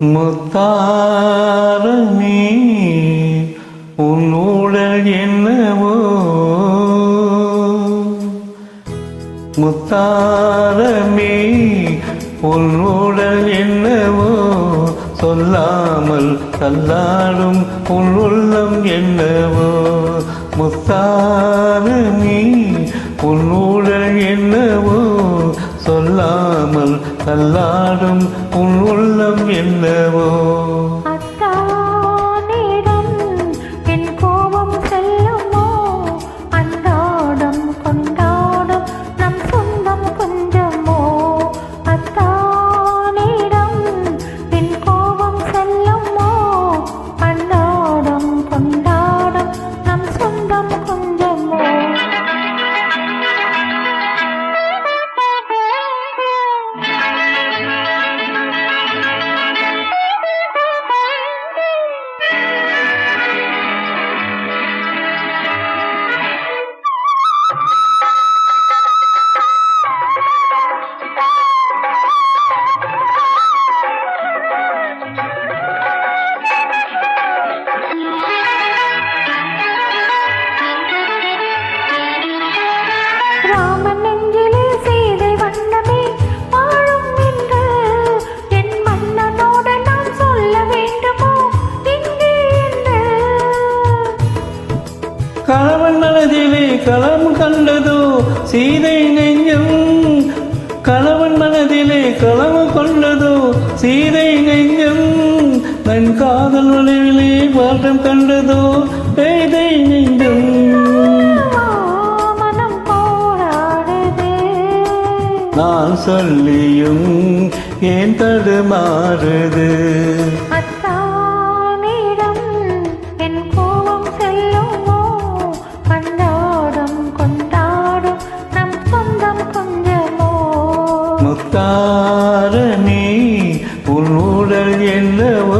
முத்தாரமே உன் ஊழல் என்னவோ? முத்தாரமே உன் ஊழல் என்னவோ? சொல்லாமல் தள்ளாடும் உன் உள்ளம் என்னவோ? முத்தாரமே உன் ஊழல் என்னவோ? தள்ளாடும் உன் உள்ளம் என்னவோ? கணவன் மனதிலே களம் கண்டதோ சீதை நெஞ்சம் கணவன் மனதிலே களம் கொண்டதோ சீதை நெஞ்சம் தன் காதல் வளைவிலே மாற்றம் கண்டதோ பேதை நெஞ்சம். நான் சொல்லியும் ஏன் தடுமாறுது? அத்தானிடம் உடல் என்னவோ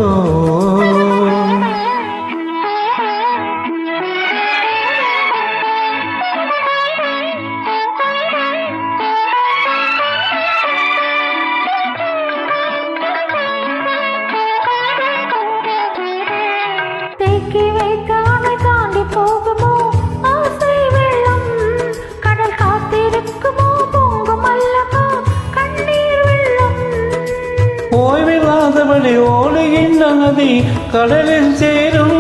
ஓய்வில்லாதபடி ஓடுகின்ற நதி கடலில் சேரும்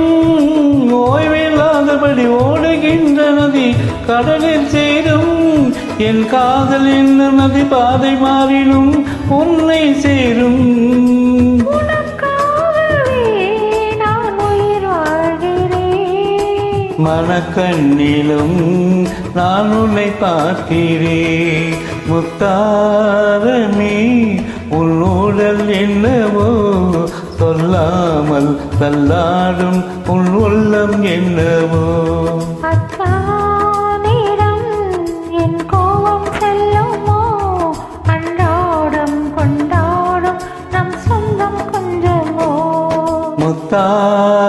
ஓய்வில்லாதபடி ஓடுகின்ற நதி கடலில் சேரும் என் காதல் என்ன நதி பாதை மாறினும் உன்னை சேரும். மனக்கண்ணிலும் நான் உன்னை பார்க்கிறேன். முத்தாரமே உன் ஊழல் என்னவோ சொல்லாமல் தள்ளாடும் உன் உள்ளம் என்னவோ? முத்தாய்